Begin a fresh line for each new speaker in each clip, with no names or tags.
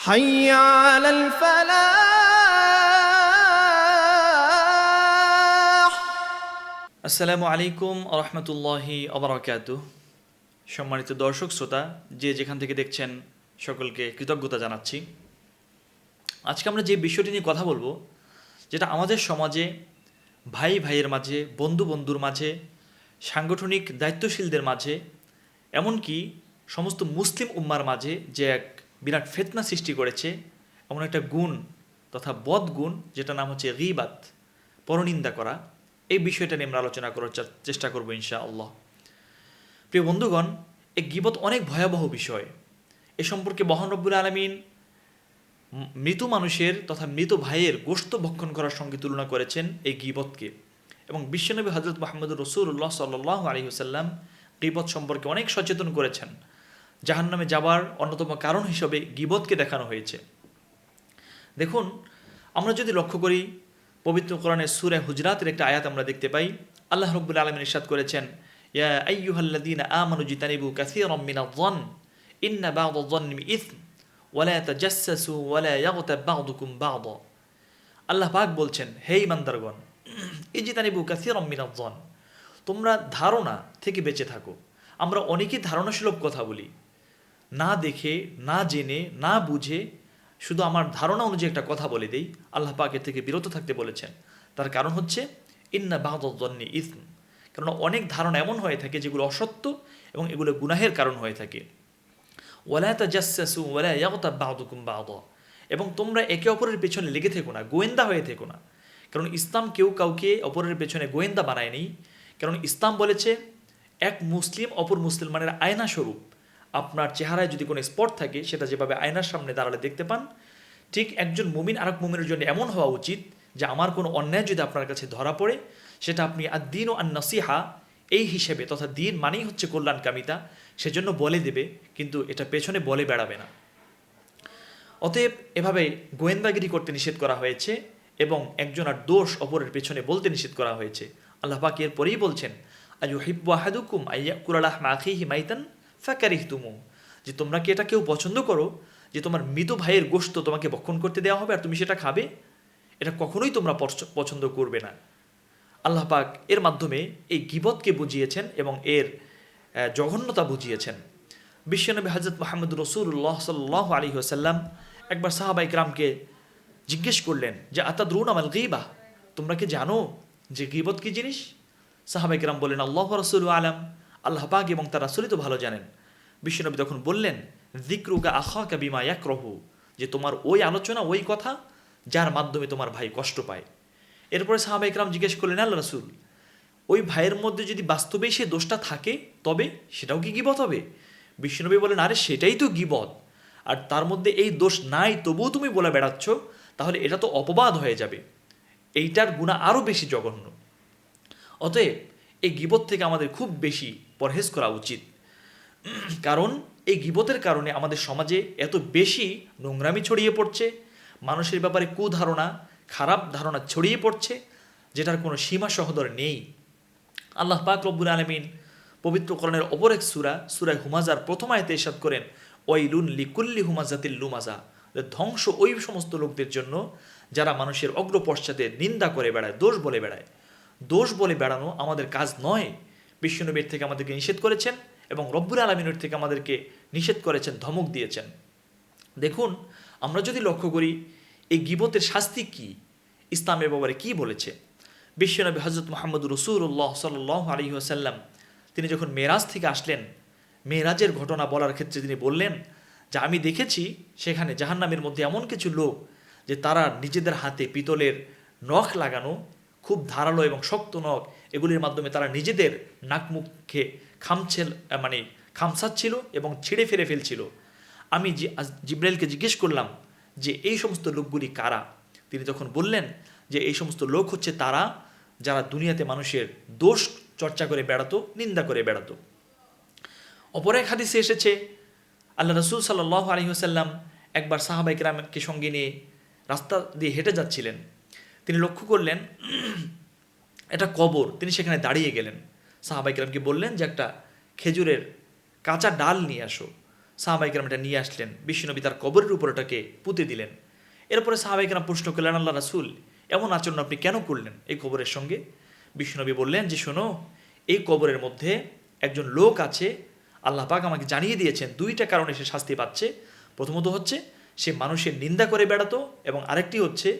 حي على الفلاح
আসসালামু আলাইকুম রহমতুল্লাহি অবরাকাত সম্মানিত দর্শক শ্রোতা যে যেখান থেকে দেখছেন সকলকে কৃতজ্ঞতা জানাচ্ছি আজকে আমরা যে বিষয়টি নিয়ে কথা বলবো যেটা আমাদের সমাজে ভাই ভাইয়ের মাঝে বন্ধু বন্ধুর মাঝে সাংগঠনিক দায়িত্বশীলদের মাঝে এমনকি সমস্ত মুসলিম উম্মার মাঝে যে এক বিরাট ফেতনা সৃষ্টি করেছে এমন একটা গুণ তথা বদ গুণ যেটা নাম হচ্ছে গিবাত, পরনিন্দা করা। এই বিষয়টা নিয়ে আমরা আলোচনা করার চেষ্টা করব ইনশা আল্লাহ প্রিয় বন্ধুগণ, এই গিবত অনেক ভয়াবহ বিষয়। এ সম্পর্কে বহন রব্বুল আলমিন মৃত মানুষের তথা মৃত ভাইয়ের গোস্ত ভক্ষণ করার সঙ্গে তুলনা করেছেন এই গিবতকে। এবং বিশ্বনবী হজরত মাহমুদ রসুল্লাহ সাল্লাহ আলী হুসাল্লাম গিবত সম্পর্কে অনেক সচেতন করেছেন। জাহান্নামে যাবার অন্যতম কারণ হিসেবে গিবতকে দেখানো হয়েছে। দেখুন, আমরা যদি লক্ষ্য করি, পবিত্র কোরআনের সুরে হুজরাতের একটা আয়াত আমরা দেখতে পাই। আল্লাহ রব্বুল আলমিন ইরশাদ করেছেন, ইয়া আইয়ুহাল্লাযীনা আমানু জিতানিবু কাসীরাম মিনায-যন ইন্না বা'দায-যন্নি ইসম ওয়ালা তাজাসসাসু ওয়ালা ইয়াগতাব বা'দুকুম বা'দা। আল্লাহ পাক বলছেন, হে ইমানদারগণ ইজিতানিবু কাসীরাম মিনায-যন তোমরা ধারণা থেকে বেঁচে থাকো। আমরা অনেকেই ধারণাসুলভ কথা বলি না দেখে, না জেনে, না বুঝে, শুধু আমার ধারণা অনুযায়ী একটা কথা বলে দেই। আল্লাহ পাকের থেকে বিরত থাকতে বলেছেন। তার কারণ হচ্ছে, ইন্না বাহদন্নি ইসম। কারণ অনেক ধারণা এমন হয়ে থাকে যেগুলো অসত্য এবং এগুলো গুনাহের কারণ হয়ে থাকে। ওয়ালা তাজাসসু ওয়ালা ইয়াগতাব বা'দুকুম বা'দা। এবং তোমরা একে অপরের পেছনে লেগে থেকো না, গোয়েন্দা হয়ে থেকো না। কারণ ইসলাম কেউ কাউকে অপরের পেছনে গোয়েন্দা বানায়নি। কারণ ইসলাম বলেছে, এক মুসলিম অপর মুসলমানের আয়না স্বরূপ আপনার চেহারায় যদি কোনো স্পট থাকে, সেটা যেভাবে আয়নার সামনে দাঁড়ালে দেখতে পান, ঠিক একজন মুমিন আরেক মুমিনের জন্য এমন হওয়া উচিত যে আমার কোনো অন্যায় যদি আপনার কাছে ধরা পড়ে, সেটা আপনি আর দিন ও আর নসিহা এই হিসেবে তথা দিন মানেই হচ্ছে কল্যাণকামিতা, সেজন্য বলে দেবে, কিন্তু এটা পেছনে বলে বেড়াবে না। অতএব এভাবে গোয়েন্দাগিরি করতে নিষেধ করা হয়েছে এবং একজন আর দোষ অপরের পেছনে বলতে নিষেধ করা হয়েছে। আল্লাহ পাক এর পরেই বলছেন আয়ু হিব্বু আহাদুকুম আইয়া কুরালাহ মাখিহি মাইতান? ফাকারিহ তুমু যে তোমরা কি এটা কেউ পছন্দ করো? যে তোমার মৃত ভাইয়ের গোশত তোমাকে ভক্ষণ করতে দেওয়া হবে আর তুমি সেটা খাবে? এটা কখনোই তোমরা পছ- পছন্দ করবে না। আল্লাহ পাক এর মাধ্যমে এই গিবতকে বুঝিয়েছেন এবং এর জঘন্যতা বুঝিয়েছেন। বিশ্বনবী হজরত মাহমুদ রসুল্লাহ সাল্লাহ আলী ওসাল্লাম একবার সাহাবাই গ্রামকে জিজ্ঞেস করলেন যে আতা দ্রুন আমাল গিবা? তোমরা কি জানো যে গিবত কি জিনিস? সাহাবাই গ্রাম বললেন, আল্লাহ রসুল আলম। আল্লাহ পাক এবং তার রাসুলই তো ভালো জানেন। বিশ্বনবী তখন বললেন দিক্রুগা আখা কাবিমা এক রহু যে তোমার ওই আলোচনা, ওই কথা, যার মাধ্যমে তোমার ভাই কষ্ট পায়। এরপরে সাহাবা ইকরাম জিজ্ঞেস করলেন, আল্লাহ রসুল, ওই ভাইয়ের মধ্যে যদি বাস্তবেই সে দোষটা থাকে, তবে সেটাও কি গিবত হবে? বিষ্ণুনবী বলেন আরে, সেটাই তো গিবত। আর তার মধ্যে এই দোষ নাই, তবুও তুমি বলে বেড়াচ্ছ, তাহলে এটা তো অপবাদ হয়ে যাবে। এইটার গুণা আরও বেশি জঘন্য। অতএব এই গিবত থেকে আমাদের খুব বেশি পরহেজ করা উচিত। কারণ, এই গিবতের কারণে আমাদের সমাজে এত বেশি নোংরামি ছড়িয়ে পড়ছে, মানুষের ব্যাপারে কুধারণা, খারাপ ধারণা ছড়িয়ে পড়ছে, যেটার কোনো সীমা সহদর নেই। আল্লাহ পাক রব্বুল আলমিন পবিত্র করণের অপর এক সুরা, সুরায় হুমাজার প্রথম আয়তে ইরশাদ করেন ওই লুন লিকুল্লি হুমাজাতিল লুমাজা। ধ্বংস ওই সমস্ত লোকদের জন্য যারা মানুষের অগ্রপশ্চাতে নিন্দা করে বেড়ায়, দোষ বলে বেড়ায়। দোষ বলে বেড়ানো আমাদের কাজ নয়। বিশ্বনবীর থেকে আমাদেরকে নিষেধ করেছেন এবং রব্বুর আলমিনের থেকে আমাদেরকে নিষেধ করেছেন, ধমক দিয়েছেন। দেখুন, আমরা যদি লক্ষ্য করি, এই গিবতের শাস্তি কি? ইসলামের ব্যাপারে কি বলেছে? বিশ্বনবী হজরত মোহাম্মদ রসুল্লাহ সাল্লাহ আলী আসাল্লাম তিনি যখন মেরাজ থেকে আসলেন, মেরাজের ঘটনা বলার ক্ষেত্রে তিনি বললেন যে, আমি দেখেছি সেখানে জাহান্নামের মধ্যে এমন কিছু লোক যে তারা নিজেদের হাতে পিতলের নখ লাগানো, খুব ধারালো এবং শক্ত নখ এগুলির মাধ্যমে তারা নিজেদের নাক মুখে খামছেল মানে খামসাচ্ছিল এবং ছিঁড়ে ফেলে ফেলছিল। আমি জিব্রাইলকে জিজ্ঞেস করলাম যে, এই সমস্ত লোকগুলি কারা? তিনি তখন বললেন যে, এই সমস্ত লোক হচ্ছে তারা যারা দুনিয়াতে মানুষের দোষ চর্চা করে বেড়াতো, নিন্দা করে বেড়াতো। অপর এক হাদিসে এসেছে, আল্লাহ রসুল সাল্লাহ আলহিহাসাল্লাম একবার সাহাবাই রামকে সঙ্গে নিয়ে রাস্তা দিয়ে হেঁটে যাচ্ছিলেন। তিনি লক্ষ্য করলেন এটা কবর, তিনি সেখানে দাঁড়িয়ে গেলেন। সাহাবাই রামকে বললেন যে, একটা খেজুরের কাঁচা ডাল নিয়ে আসো। সাহাবাইকেরাম এটা নিয়ে আসলেন। বিশ্বনবী তার কবরের উপর ওটাকে পুঁতে দিলেন। এরপরে সাহাবাইকেরাম প্রশ্ন করলেন, আল্লাহ রাসুল, এমন আচরণ আপনি কেন করলেন এই কবরের সঙ্গে? বিশ্বনবী বললেন যে, শোনো, এই কবরের মধ্যে একজন লোক আছে, আল্লাহ পাক আমাকে জানিয়ে দিয়েছেন, দুইটা কারণে সে শাস্তি পাচ্ছে। প্রথমত হচ্ছে, সে মানুষের নিন্দা করে বেড়াতো এবং আরেকটি হচ্ছে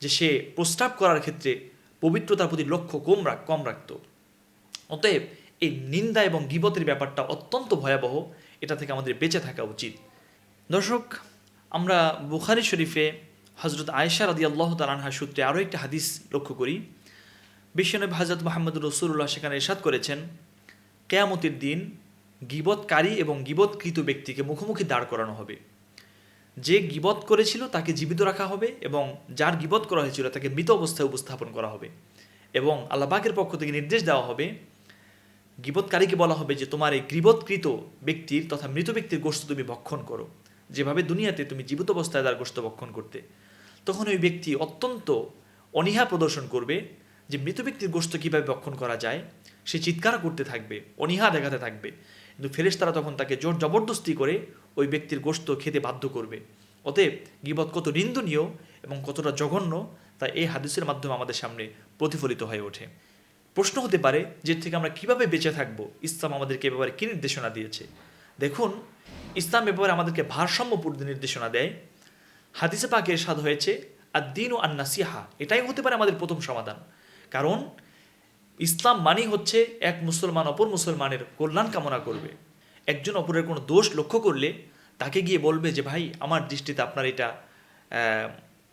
যে, সে প্রস্তাব করার ক্ষেত্রে পবিত্রতার প্রতি লক্ষ্য কম রাখ, কম রাখত। অতএব এই নিন্দা এবং গিবতের ব্যাপারটা অত্যন্ত ভয়াবহ, এটা থেকে আমাদের বেঁচে থাকা উচিত। দর্শক, আমরা বুখারি শরীফে হজরত আয়েশা রাদি আল্লাহ তালানহা সূত্রে আরও একটা হাদিস লক্ষ্য করি। বিশ্বনবী হজরত মাহমুদ রসুল্লাহ সেখানে এরশাদ করেছেন, কেয়ামতির দিন গিবতকারী এবং গিবতকৃত ব্যক্তিকে মুখোমুখি দাঁড় করানো হবে। যে গিবত করেছিল তাকে জীবিত রাখা হবে এবং যার গিবত করা হয়েছিল তাকে মৃত অবস্থায় উপস্থাপন করা হবে এবং আল্লাহ পাকের পক্ষ থেকে নির্দেশ দেওয়া হবে, গিবতকারীকে বলা হবে যে তোমার এই গিবৎকৃত ব্যক্তির তথা মৃত ব্যক্তির গোষ্ঠ তুমি ভক্ষণ করো। যেভাবে দুনিয়াতে তুমি জীবিত অবস্থায় তার গোষ্ঠ ভক্ষণ করতে। তখন ওই ব্যক্তি অত্যন্ত অনীহা প্রদর্শন করবে যে মৃত ব্যক্তির গোষ্ঠ কীভাবে ভক্ষণ করা যায়, সে চিৎকার করতে থাকবে, অনীহা দেখাতে থাকবে। কিন্তু ফেরেশতারা তখন তাকে জোর জবরদস্তি করে ওই ব্যক্তির গোষ্ঠ খেতে বাধ্য করবে। অতএব গিবত কত নিন্দনীয় এবং কতটা জঘন্য তা এই হাদিসের মাধ্যমে আমাদের সামনে প্রতিফলিত হয়ে ওঠে। প্রশ্ন হতে পারে, যে থেকে আমরা কীভাবে বেঁচে থাকব? ইসলাম আমাদেরকে ব্যাপারে কী নির্দেশনা দিয়েছে? দেখুন, ইসলাম ব্যাপারে আমাদেরকে ভারসাম্যপূর্ণ নির্দেশনা দেয়। হাদিসে পাকে এরশাদ হয়েছে আর দিন ও আন্নাসিহা। এটাই হতে পারে আমাদের প্রথম সমাধান। কারণ ইসলাম মানেই হচ্ছে এক মুসলমান অপর মুসলমানের কল্যাণ কামনা করবে। একজন অপরের কোনো দোষ লক্ষ্য করলে তাকে গিয়ে বলবে যে, ভাই, আমার দৃষ্টিতে আপনার এটা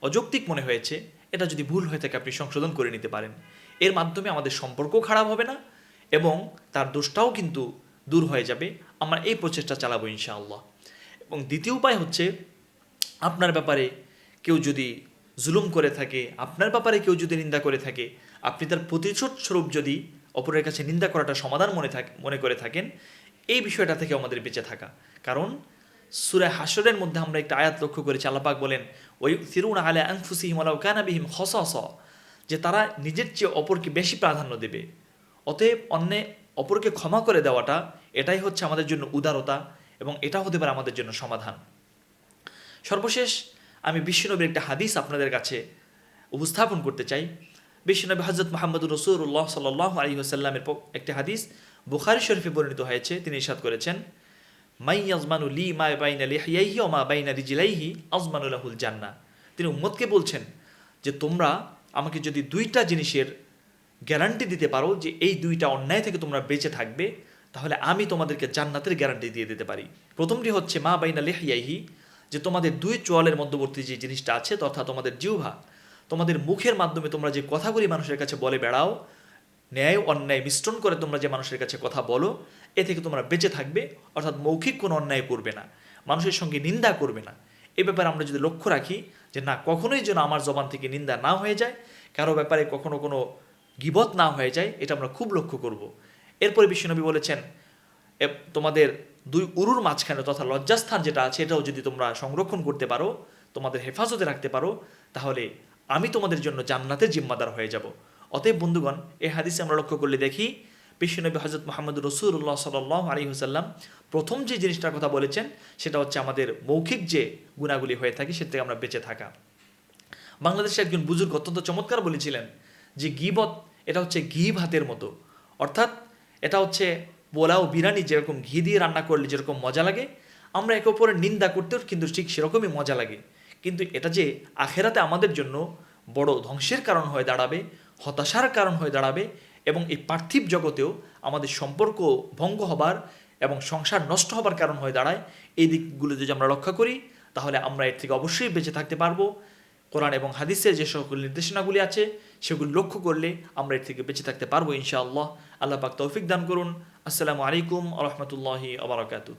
অযৌক্তিক মনে হয়েছে। এটা যদি ভুল হয়ে থাকে, আপনি সংশোধন করে নিতে পারেন। এর মাধ্যমে আমাদের সম্পর্কও খারাপ হবে না এবং তার দোষটাও কিন্তু দূর হয়ে যাবে। আমরা এই প্রচেষ্টা চালাবো ইনশাআল্লাহ। এবং দ্বিতীয় উপায় হচ্ছে, আপনার ব্যাপারে কেউ যদি জুলুম করে থাকে, আপনার ব্যাপারে কেউ যদি নিন্দা করে থাকে আপনি তার প্রতিশোধ স্বরূপ যদি অপরের কাছে নিন্দা করাটা সমাধান মনে থাক মনে করে থাকেন, এই বিষয়টা থেকে আমাদের বেঁচে থাকা। কারণ সুরে হাসরের মধ্যে আমরা একটা আয়াত লক্ষ্য করেছি আল্লাপাক বলেন ওই ফিরুন আলে আংফুসিহিম আলাউ কানাবিহিম হস হস যে তারা নিজের চেয়ে অপরকে বেশি প্রাধান্য দেবে। অতএব অন্যে অপরকে ক্ষমা করে দেওয়াটা, এটাই হচ্ছে আমাদের জন্য উদারতা এবং এটা হতে পারে আমাদের জন্য সমাধান। সর্বশেষ আমি বিশ্বনবীর একটা হাদিস আপনাদের কাছে উপস্থাপন করতে চাই। বিশ্বনবী হজরত মাহমুদ রসুল্লাহ সাল্লাহ আলী আসাল্লামের একটি হাদিস বুখারি শরীফে বর্ণিত হয়েছে। তিনি ইসাদ করেছেন, মাই আজমানু লি মা বাইনা লিহিয়াইহি ও মা বাইনা রিজিলাইহি আজমানুল্লাহুল জান্না তিনি উম্মতকে বলছেন যে, তোমরা আমাকে যদি দুইটা জিনিসের গ্যারান্টি দিতে পারো যে এই দুইটা অন্যায় থেকে তোমরা বেঁচে থাকবে, তাহলে আমি তোমাদেরকে জান্নাতের গ্যারান্টি দিয়ে দিতে পারি। প্রথমটি হচ্ছে, মা বাইনা লেহিয়াইহি, যে তোমাদের দুই চোয়ালের মধ্যবর্তী যে জিনিসটা আছে তথা তোমাদের জিহ্বা তোমাদের মুখের মাধ্যমে তোমরা যে কথাগুলি মানুষের কাছে বলে বেড়াও, ন্যায় অন্যায় মিশ্রণ করে তোমরা যে মানুষের কাছে কথা বলো, এ থেকে তোমরা বেঁচে থাকবে, অর্থাৎ মৌখিক কোনো অন্যায় করবে না, মানুষের সঙ্গে নিন্দা করবে না। এ ব্যাপারে আমরা যদি লক্ষ্য রাখি যে না, কখনোই যেন আমার জবান থেকে নিন্দা না হয়ে যায়, কারও ব্যাপারে কখনো কোনো গিবত না হয়ে যায়, এটা আমরা খুব লক্ষ্য করব। এরপরে বিশ্বনবী বলেছেন তোমাদের দুই উরুর মাঝখানে তথা লজ্জাস্থান যেটা আছে, এটাও যদি তোমরা সংরক্ষণ করতে পারো, তোমাদের হেফাজতে রাখতে পারো, তাহলে আমি তোমাদের জন্য জান্নাতের জিম্মাদার হয়ে যাব। অতএব বন্ধুগণ, এ হাদিসে আমরা লক্ষ্য করলে দেখি বিশ্বনবী হজরত মোহাম্মদ রসুল্লাহ সাল আলী হুসাল্লাম প্রথম যে জিনিসটার কথা বলেছেন, সেটা হচ্ছে আমাদের মৌখিক যে গুণাগুলি হয়ে থাকে, সে থেকে আমরা বেঁচে থাকা। বাংলাদেশে একজন বুজুর্গ অত্যন্ত চমৎকার বলেছিলেন যে গিবত, এটা হচ্ছে ঘি ভাতের মতো। অর্থাৎ এটা হচ্ছে পোলাও, বিরিয়ানি যেরকম ঘি দিয়ে রান্না করলে যেরকম মজা লাগে, আমরা একে অপরের নিন্দা করতেও কিন্তু ঠিক সেরকমই মজা লাগে। কিন্তু এটা যে আখেরাতে আমাদের জন্য বড় ধ্বংসের কারণ হয়ে দাঁড়াবে, হতাশার কারণ হয়ে দাঁড়াবে এবং এই পার্থিব জগতেও আমাদের সম্পর্ক ভঙ্গ হবার এবং সংসার নষ্ট হবার কারণ হয়ে দাঁড়ায়, এই দিকগুলো যদি আমরা রক্ষা করি, তাহলে আমরা এর থেকে অবশ্যই বেঁচে থাকতে পারব। কোরআন এবং হাদিসের যে সকল নির্দেশনাগুলি আছে, সেগুলি লক্ষ্য করলে আমরা এর থেকে বেঁচে থাকতে পারব ইনশাআল্লাহ। আল্লাহ পাক তৌফিক দান করুন। আসসালামু আলাইকুম আ রহমতুল্লাহি আবরাকাতু.